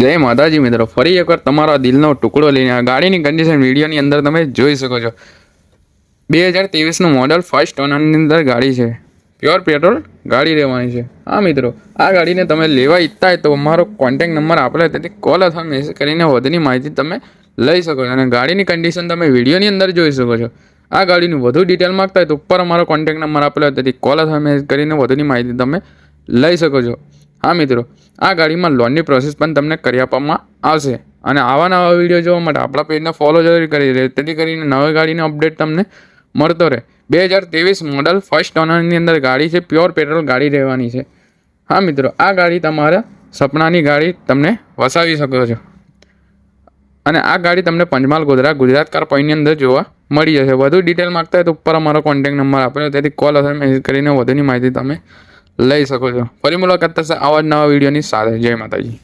જય માતાજી મિત્રો, ફરી એકવાર તમારા દિલનો ટુકડો લઈને આ ગાડીની કન્ડિશન વિડીયોની અંદર તમે જોઈ શકો છો. બે હજાર ત્રેવીસનું મોડલ ફર્સ્ટ ઓનરની અંદર ગાડી છે. પ્યોર પેટ્રોલ ગાડી રહેવાની છે. હા મિત્રો, આ ગાડીને તમે લેવા ઈચ્છતા હોય તો અમારો કોન્ટેક્ટ નંબર આપેલો તેથી કોલ અથવા મેસેજ કરીને વધુની માહિતી તમે લઈ શકો છો અને ગાડીની કન્ડિશન તમે વિડીયોની અંદર જોઈ શકો છો. આ ગાડીની વધુ ડિટેલ માંગતા હોય તો ઉપર અમારો કોન્ટેક્ટ નંબર આપેલો તેથી કોલ અથવા મેસેજ કરીને વધુની માહિતી તમે લઈ શકો છો. હા, મિત્રો. આ ગાડીમાં લોનની પ્રોસેસ પણ તમને કરી આપવામાં આવશે. અને આવા નવા વીડિયો જોવા માટે આપણા પેજને ફોલો જરૂર કરી રહે. તેથી કરીને નવી ગાડીનો અપડેટ તમને મળતો રહે. બે હજાર ત્રેવીસ મોડલ ફર્સ્ટ ઓનરની અંદર ગાડી છે. પ્યોર પેટ્રોલ ગાડી રહેવાની છે. હા, મિત્રો. આ ગાડી તમારા સપનાની ગાડી તમને વસાવી શકો છો. અને આ ગાડી તમને પંચમહાલ ગોધરા ગુજરાત કાર પોઈન્ટની અંદર જોવા મળી જશે. વધુ ડિટેલ માંગતા હોય તો ઉપર અમારો કોન્ટેક્ટ નંબર આપેલો. તેથી કોલ અથવા મેસેજ કરીને વધુની માહિતી તમે લઈ શકો છો. ફરી મુલાકાત થશે આવા જ નવા વિડીયોની સાથે. જય માતાજી.